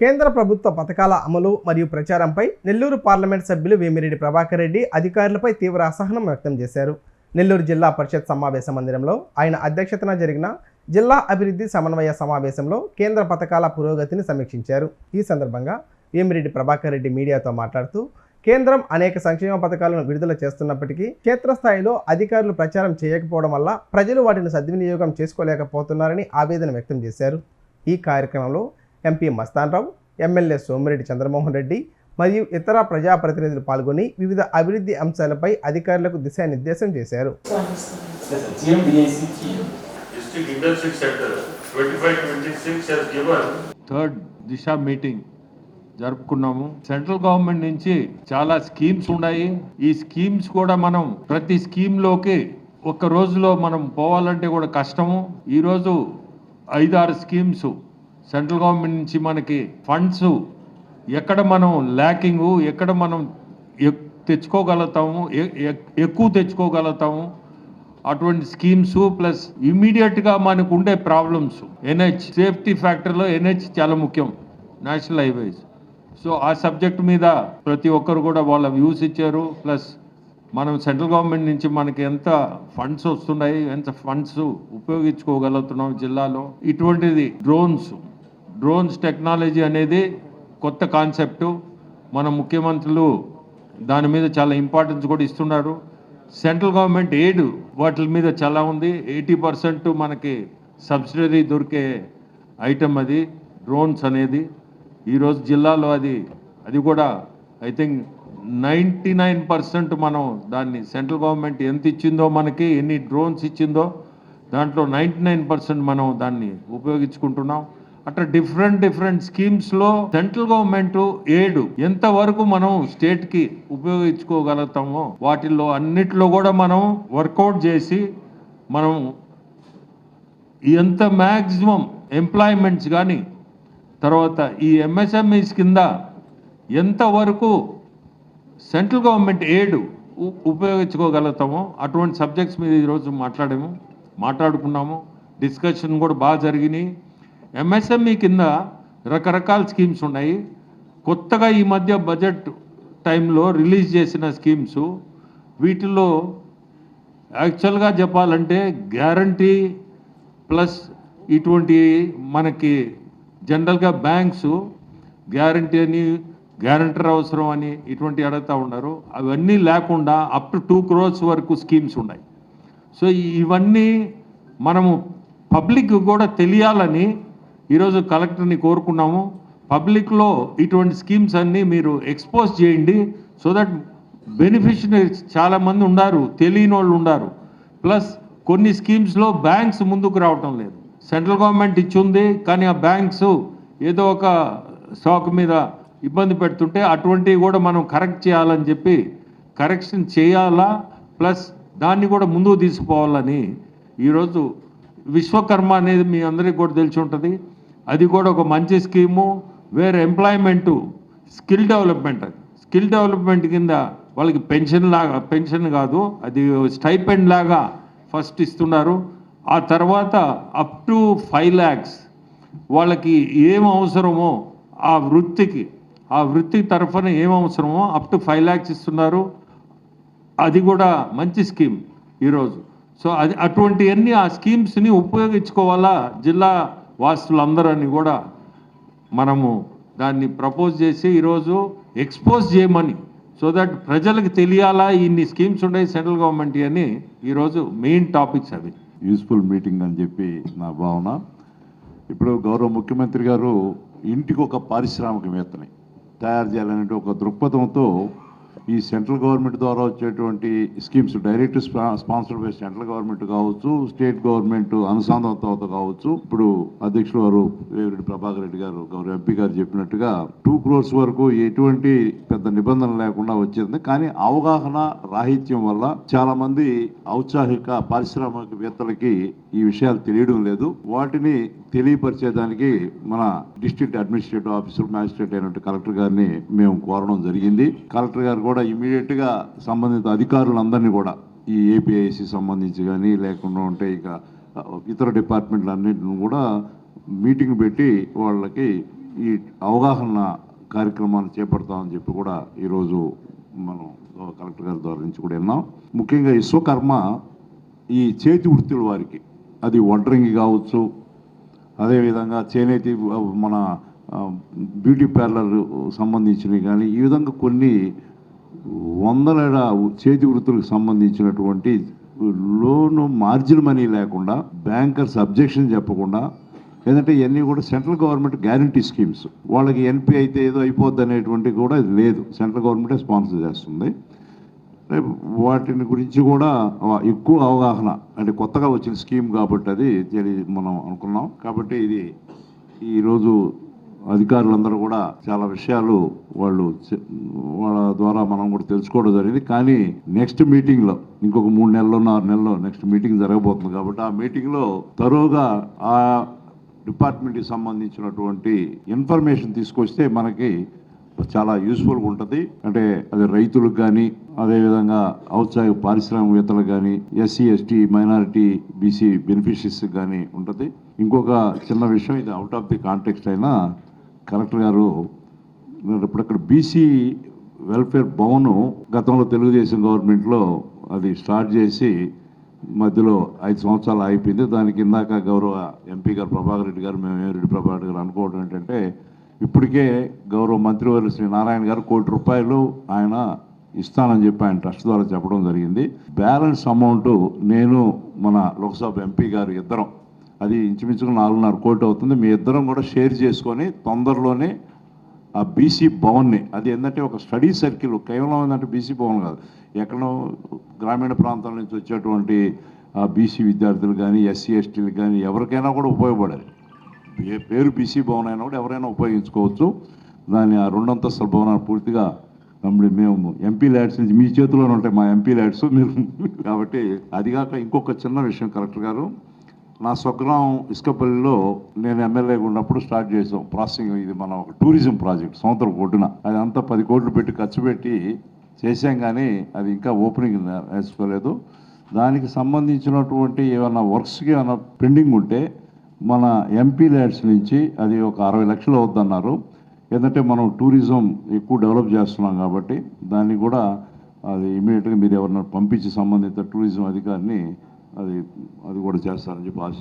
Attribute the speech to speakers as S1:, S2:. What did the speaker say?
S1: కేంద్ర ప్రభుత్వ పథకాల అమలు మరియు ప్రచారంపై నెల్లూరు పార్లమెంట్ సభ్యులు వేమిరెడ్డి ప్రభాకర్ రెడ్డి అధికారులపై తీవ్ర అసహనం వ్యక్తం చేశారు. నెల్లూరు జిల్లా పరిషత్ సమావేశ మందిరంలో ఆయన అధ్యక్షతన జరిగిన జిల్లా అభివృద్ధి సమన్వయ సమావేశంలో కేంద్ర పథకాల పురోగతిని సమీక్షించారు. ఈ సందర్భంగా వేమిరెడ్డి ప్రభాకర్ రెడ్డి మీడియాతో మాట్లాడుతూ కేంద్రం అనేక సంక్షేమ పథకాలను విడుదల చేస్తున్నప్పటికీ క్షేత్రస్థాయిలో అధికారులు ప్రచారం చేయకపోవడం వల్ల ప్రజలు వాటిని సద్వినియోగం చేసుకోలేకపోతున్నారని ఆవేదన వ్యక్తం చేశారు. ఈ కార్యక్రమంలో ఎంపీ మస్తాన్రావు ఎమ్మెల్యే సోమిరెడ్డి చంద్రమోహన్ రెడ్డి మరియు ఇతర ప్రజాప్రతినిధులు పాల్గొని వివిధ అభివృద్ధి అంశాలపై అధికారులకు దిశానిర్దేశం చేశారు.
S2: థర్డ్ దిశ మీటింగ్ జరుపుకున్నాము. సెంట్రల్ గవర్నమెంట్ నుంచి చాలా స్కీమ్స్ ఉన్నాయి. ఈ స్కీమ్స్ కూడా మనం ప్రతి స్కీమ్లోకి ఒక రోజులో మనం పోవాలంటే కూడా కష్టము. ఈరోజు ఐదారు స్కీమ్స్ సెంట్రల్ గవర్నమెంట్ నుంచి మనకి ఫండ్స్ ఎక్కడ మనం ల్యాకింగ్ ఎక్కడ మనం ఎక్- తెచ్చుకోగలుగుతాము ఎ- ఎక్కువ తెచ్చుకోగలుగుతాము అటువంటి స్కీమ్స్ ప్లస్ ఇమీడియట్గా మనకు ఉండే ప్రాబ్లమ్స్. ఎన్హెచ్ సేఫ్టీ ఫ్యాక్టర్లో ఎన్హెచ్ చాలా ముఖ్యం నేషనల్ హైవేస్. సో ఆ సబ్జెక్ట్ మీద ప్రతి ఒక్కరు కూడా వాళ్ళ వ్యూస్ ఇచ్చారు. ప్లస్ మనం సెంట్రల్ గవర్నమెంట్ నుంచి మనకి ఎంత ఫండ్స్ వస్తున్నాయి ఎంత ఫండ్స్ ఉపయోగించుకోగలుగుతున్నాం జిల్లాలో. ఇటువంటిది డ్రోన్స్. డ్రోన్స్ టెక్నాలజీ అనేది కొత్త కాన్సెప్టు. మన ముఖ్యమంత్రులు దాని మీద చాలా ఇంపార్టెన్స్ కూడా ఇస్తున్నారు. సెంట్రల్ గవర్నమెంట్ ఎయిడ్ వాటి మీద చాలా ఉంది. ఎయిటీ పర్సెంట్ మనకి సబ్సిడరీ దొరికే ఐటమ్ అది డ్రోన్స్ అనేది. ఈరోజు జిల్లాలో అది అది కూడా I think ninety nine percent మనం దాన్ని సెంట్రల్ గవర్నమెంట్ ఎంత ఇచ్చిందో మనకి ఎన్ని డ్రోన్స్ ఇచ్చిందో దాంట్లో నైంటీ నైన్ పర్సెంట్ మనం దాన్ని ఉపయోగించుకుంటున్నాం. అట్లా డిఫరెంట్ డిఫరెంట్ స్కీమ్స్లో సెంట్రల్ గవర్నమెంట్ ఏడు. ఎంతవరకు మనం స్టేట్కి ఉపయోగించుకోగలుగుతామో వాటిల్లో అన్నిట్లో కూడా మనం వర్కౌట్ చేసి మనం ఎంత మ్యాక్సిమం ఎంప్లాయ్మెంట్స్ కానీ తర్వాత ఈ ఎంఎస్ఎంఈస్ కింద ఎంతవరకు సెంట్రల్ గవర్నమెంట్ ఏడు ఉపయోగించుకోగలుగుతామో అటువంటి సబ్జెక్ట్స్ మీద ఈరోజు మాట్లాడాము మాట్లాడుకున్నాము డిస్కషన్ కూడా బాగా జరిగినాయి. ఎంఎస్ఎంఈ కింద రకరకాల స్కీమ్స్ ఉన్నాయి. కొత్తగా ఈ మధ్య బడ్జెట్ టైంలో రిలీజ్ చేసిన స్కీమ్స్ వీటిలో యాక్చువల్గా చెప్పాలంటే గ్యారంటీ ప్లస్ ఇటువంటి మనకి జనరల్గా బ్యాంక్స్ గ్యారంటీ అని గ్యారంటర్ అవసరం అని ఇటువంటి అడుగుతూ ఉన్నారు. అవన్నీ లేకుండా అప్ టు టూ క్రోర్స్ వరకు స్కీమ్స్ ఉన్నాయి. సో ఇవన్నీ మనము పబ్లిక్ కూడా తెలియాలని ఈరోజు కలెక్టర్ని కోరుకున్నాము. పబ్లిక్లో ఇటువంటి స్కీమ్స్ అన్నీ మీరు ఎక్స్పోజ్ చేయండి సో దట్ బెనిఫిషరీస్ చాలామంది ఉన్నారు తెలియని వాళ్ళు ఉన్నారు ప్లస్ కొన్ని స్కీమ్స్లో బ్యాంక్స్ ముందుకు రావటం లేదు. సెంట్రల్ గవర్నమెంట్ ఇచ్చింది కానీ ఆ బ్యాంక్స్ ఏదో ఒక స్టాక్ మీద ఇబ్బంది పెడుతుంటే అటువంటివి కూడా మనం కరెక్ట్ చేయాలని చెప్పి కరెక్షన్ చేయాలా? ప్లస్ దాన్ని కూడా ముందుకు తీసుకుపోవాలని ఈరోజు విశ్వకర్మ అనేది మీ అందరికీ కూడా తెలిసి ఉంటుంది. అది కూడా ఒక మంచి స్కీము వేరే employment skill development skill development కింద వాళ్ళకి పెన్షన్ లాగా పెన్షన్ కాదు అది స్టైపెండ్ లాగా ఫస్ట్ ఇస్తున్నారు. ఆ తర్వాత అప్ టు ఫైవ్ ల్యాక్స్. వాళ్ళకి ఏం అవసరమో ఆ వృత్తికి ఆ వృత్తి తరఫున ఏం అవసరమో అప్ టు ఫైవ్ ల్యాక్స్ ఇస్తున్నారు. అది కూడా మంచి స్కీమ్ ఈరోజు. సో అది అటువంటివన్నీ ఆ స్కీమ్స్ని ఉపయోగించుకోవాలా జిల్లా వాస్తులందరని కూడా మనము దాన్ని ప్రపోజ్ చేసి ఈరోజు ఎక్స్పోజ్ చేయమని సో దట్ ప్రజలకు తెలియాలా ఇన్ని స్కీమ్స్ ఉన్నాయి సెంట్రల్ గవర్నమెంట్ అని ఈరోజు మెయిన్ టాపిక్స్ అవి.
S3: యూస్ఫుల్ మీటింగ్ అని చెప్పి నా భావన. ఇప్పుడు గౌరవ ముఖ్యమంత్రి గారు ఇంటికి ఒక పారిశ్రామికవేత్తని తయారు చేయాలనే ఒక దృక్పథంతో ఈ సెంట్రల్ గవర్నమెంట్ ద్వారా వచ్చేటువంటి schemes direct sponsored by central government కావచ్చు స్టేట్ గవర్నమెంట్ అనుసంధానంతో కావచ్చు. ఇప్పుడు అధ్యక్షులు వారు వేవిరెడ్డి ప్రభాకర్ రెడ్డి గారు గౌరవ ఎంపీ గారు చెప్పినట్టుగా టూ క్రోర్స్ వరకు ఎటువంటి పెద్ద నిబంధన లేకుండా వచ్చింది కానీ అవగాహన రాహిత్యం వల్ల చాలా మంది ఔత్సాహిక పారిశ్రామికవేత్తలకి ఈ విషయాలు తెలియడం లేదు. వాటిని తెలియపరిచేదానికి మన డిస్ట్రిక్ట్ అడ్మినిస్ట్రేటివ్ ఆఫీసర్ మ్యాజిస్ట్రేట్ అయినట్టు కలెక్టర్ గారిని మేము కోరడం జరిగింది. కలెక్టర్ గారు కూడా ఇమీడియట్గా సంబంధిత అధికారులందరినీ కూడా ఈ ఏపీఐసి సంబంధించి కానీ లేకుండా ఉంటే ఇక ఇతర డిపార్ట్మెంట్లు అన్నింటిని కూడా మీటింగ్ పెట్టి వాళ్ళకి ఈ అవగాహన కార్యక్రమాలు చేపడతామని చెప్పి కూడా ఈరోజు మనం కలెక్టర్ గారి ద్వారా నుంచి కూడా విన్నాం. ముఖ్యంగా విశ్వకర్మ ఈ చేతి వృత్తుల వారికి అది వడ్రింగ్ కావచ్చు అదేవిధంగా చేనేతి మన బ్యూటీ పార్లర్ సంబంధించినవి కానీ ఈ విధంగా కొన్ని వందల చేతి వృత్తులకు సంబంధించినటువంటి లోను మార్జిన్ మనీ లేకుండా బ్యాంకర్స్ అబ్జెక్షన్ చెప్పకుండా లేదంటే ఇవన్నీ కూడా సెంట్రల్ గవర్నమెంట్ గ్యారంటీ స్కీమ్స్. వాళ్ళకి ఎన్పి అయితే ఏదో అయిపోద్ది అనేటువంటి కూడా ఇది లేదు. సెంట్రల్ గవర్నమెంటే స్పాన్సర్ చేస్తుంది. రేపు వాటిని గురించి కూడా ఎక్కువ అవగాహన అంటే కొత్తగా వచ్చిన స్కీమ్ కాబట్టి అది తెలియ మనం అనుకున్నాం. కాబట్టి ఇది ఈరోజు అధికారులందరూ కూడా చాలా విషయాలు వాళ్ళు వాళ్ళ ద్వారా మనం కూడా తెలుసుకోవడం జరిగింది. కానీ నెక్స్ట్ మీటింగ్లో ఇంకొక మూడు నెలల్లో ఆరు నెలల్లో నెక్స్ట్ మీటింగ్ జరగబోతుంది కాబట్టి ఆ మీటింగ్లో తరువుగా ఆ డిపార్ట్మెంట్కి సంబంధించినటువంటి ఇన్ఫర్మేషన్ తీసుకొస్తే మనకి చాలా యూస్ఫుల్గా ఉంటుంది. అంటే అది రైతులకు కానీ అదేవిధంగా ఔత్సాహిక పారిశ్రామికవేత్తలకు కానీ ఎస్సీ ఎస్టీ మైనారిటీ బీసీ బెనిఫిషరీస్కి కానీ ఉంటుంది. ఇంకొక చిన్న విషయం ఇది అవుట్ ఆఫ్ ది కాంటెక్స్ట్ అయినా కలెక్టర్ గారు ఇప్పుడు అక్కడ బీసీ వెల్ఫేర్ భవన్ గతంలో తెలుగుదేశం గవర్నమెంట్లో అది స్టార్ట్ చేసి మధ్యలో ఐదు సంవత్సరాలు అయిపోయింది దానికి ఇందాక గౌరవ ఎంపీ గారు ప్రభాకర్ రెడ్డి గారు మేము రెడ్డి ప్రభాకర్ గారు అనుకోవడం ఏంటంటే ఇప్పటికే గౌరవ మంత్రివర్యులు శ్రీ నారాయణ గారు కోటి రూపాయలు ఆయన ఇస్తానని చెప్పి ఆయన ట్రస్ట్ ద్వారా చెప్పడం జరిగింది. బ్యాలెన్స్ అమౌంట్ నేను మన లోక్సభ ఎంపీ గారు ఇద్దరం అది ఇంచుమించుగా నాలుగున్నర కోటి అవుతుంది. మీ ఇద్దరం కూడా షేర్ చేసుకొని తొందరలోనే ఆ బీసీ భవన్ని అది ఏంటంటే ఒక స్టడీ సర్కిల్ కేవలం ఏంటంటే బీసీ భవన్ కాదు. ఎక్కడో గ్రామీణ ప్రాంతాల నుంచి వచ్చేటువంటి ఆ బీసీ విద్యార్థులు కానీ ఎస్సీ ఎస్టీలు కానీ ఎవరికైనా కూడా ఉపయోగపడాలి. ఏ పేరు బీసీ భవన్ అయినా కూడా ఎవరైనా ఉపయోగించుకోవచ్చు. దాని ఆ రెండంతస్తుల భవనాలు పూర్తిగా తమ్ముడు మేము ఎంపీ ల్యాడ్స్ నుంచి మీ చేతిలోనే ఉంటాయి మా ఎంపీ ల్యాడ్స్ మీరు కాబట్టి అది కాక ఇంకొక చిన్న విషయం కలెక్టర్ గారు. నా స్వగ్రామం ఇసుకపల్లిలో నేను ఎమ్మెల్యేగా ఉన్నప్పుడు స్టార్ట్ చేసాం. ప్రాసెసింగ్ ఇది మన ఒక టూరిజం ప్రాజెక్ట్ సంవత్సరం కొట్టున అది అంతా పది కోట్లు పెట్టి ఖర్చు పెట్టి చేసాం కానీ అది ఇంకా ఓపెనింగ్ వేసుకోలేదు దానికి సంబంధించినటువంటి ఏమైనా వర్క్స్కి ఏమైనా పెండింగ్ ఉంటే మన ఎంపీ ల్యాడ్స్ నుంచి అది ఒక అరవై లక్షలు అవుద్దన్నారు. ఏంటంటే మనం టూరిజం ఎక్కువ డెవలప్ చేస్తున్నాం కాబట్టి దాన్ని కూడా అది ఇమీడియట్గా మీరు ఎవరన్నా పంపించి సంబంధిత టూరిజం అధికారిని అది అది కూడా చేస్తారని చెప్పి ఆశ